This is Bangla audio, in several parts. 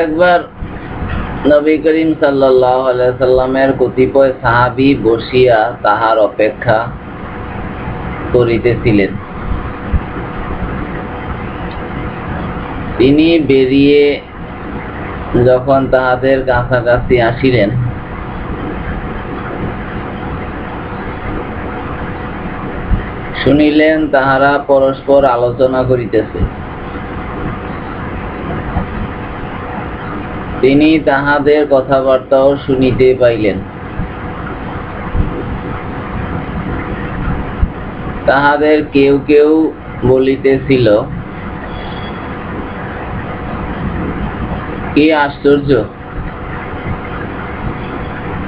একবার নবী করিম সাল্লামের কতিপয় সাহাবি বসিয়া তাহার অপেক্ষা করিতেছিলেন। তিনি বেরিয়ে যখন তাহাদের কাছাকাছি আসিলেন, শুনিলেন তাহারা পরস্পর আলোচনা করিতেছে। তিনি তাহাদের কথাবার্তাও শুনিতে পাইলেন। তাহাদের কেউ কেউ বলিতেছিল, কি আশ্চর্য!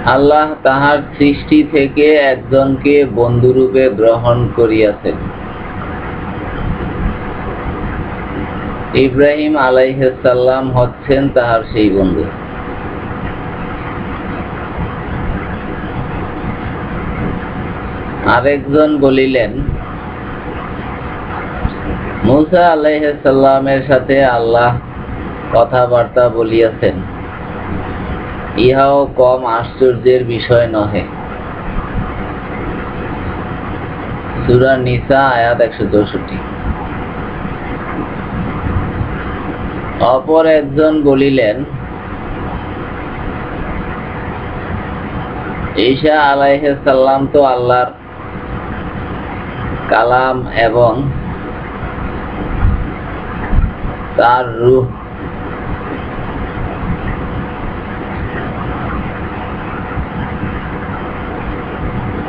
আল্লাহ তাহার সৃষ্টি থেকে একজনকে বন্ধুরূপে গ্রহণ করিয়াছেন। ইব্রাহিম আলাইহাল্লাম হচ্ছেন তাহার সেই বন্ধু। আরেকজন বলিলেন, মুসা আলাইহাল্লামের সাথে আল্লাহ কথাবার্তা বলিয়াছেন। ইহাও কম আশ্চর্যের বিষয় নহে। সুরা নিসা, আয়াত একশো চৌষট্টি। অপর একজন বলিলেন ঈশা আলাইসাল্লাম তো আল্লাহর কালাম এবং তার রূহ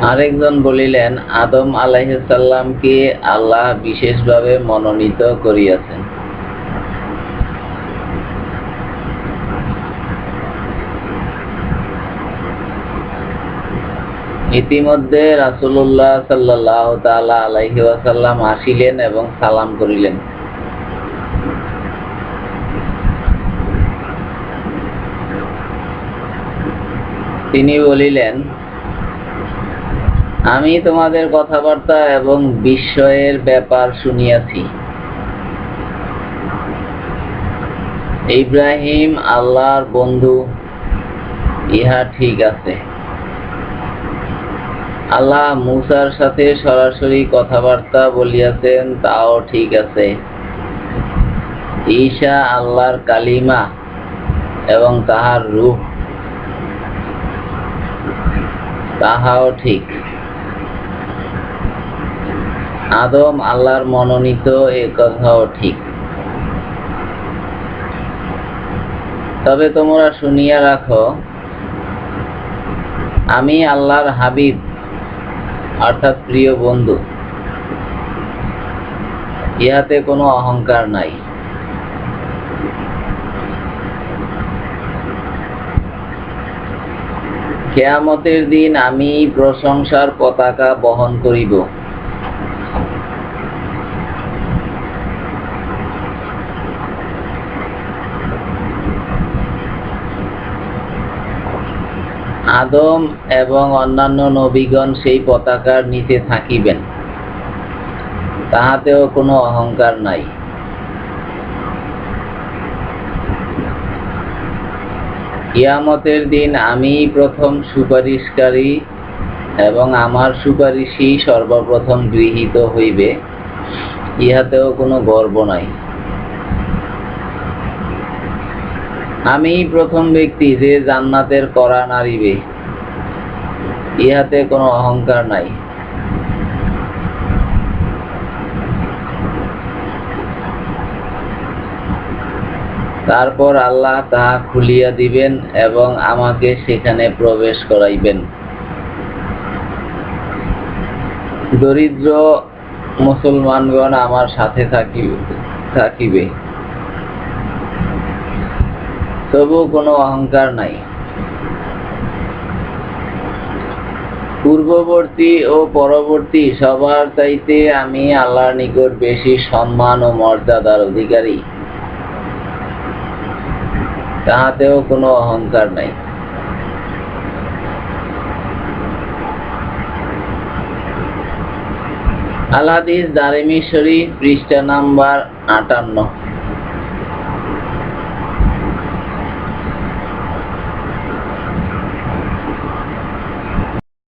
আরেকজন বলিলেন, আদম আলাইসাল্লামকে আল্লাহ বিশেষভাবে মনোনীত করিয়াছেন? ইতিমধ্যে রাসুল্লাহ সাল্লাহ তালা আলাইহি ওয়াসাল্লাম আসিলেন এবং সালাম করিলেন। তিনি বলিলেন, আমি তোমাদের কথাবার্তা এবং বিস্ময়ের ব্যাপার শুনিয়াছি। ইব্রাহিম আল্লাহর বন্ধু, ইহা ঠিক আছে। আল্লাহ মুসার সাথে সরাসরি কথাবার্তা বলিয়াছেন, তাও ঠিক আছে। ঈশা আল্লাহর কালিমা এবং তাহার রূপ, তাহাও ঠিক। আদম আল্লাহর মনোনীত, এ কথাও ঠিক। তবে তোমরা শুনিয়া রাখো, আমি আল্লাহর হাবিব অর্থাৎ প্রিয় বন্ধু ইহাতে কোনো অহংকার নাই। কেয়ামতের দিন আমি প্রশংসার পতাকা বহন করিব। আদম এবং অন্যান্য নবীগণ সেই পতাকার নিচে থাকিবেন। তাহাতেও কোনো অহংকার নাই। কিয়ামতের দিন আমি প্রথম সুপারিশকারী এবং আমার সুপারিশই সর্বপ্রথম গৃহীত হইবে, ইহাতেও কোনো গর্ব নাই। আমি প্রথম ব্যক্তি যে জান্নাতের করা নারিবে ইহাতে কোনো অহংকার নাই। তারপর আল্লাহ তাহা খুলিয়া দিবেন এবং আমাকে সেখানে প্রবেশ করাইবেন। দরিদ্র মুসলমানগণ আমার সাথে থাকিবে। থাকিবে তবু কোনো অহংকার নাই। পূর্ববর্তী ও পরবর্তী সবার চাইতে আমি আল্লাহর নিকট বেশি সম্মান ও মর্যাদার অধিকারী। তাহাতেও কোনো অহংকার নাই। আলাদিস দারিমি শরীফ পৃষ্ঠা নাম্বার আটান্ন।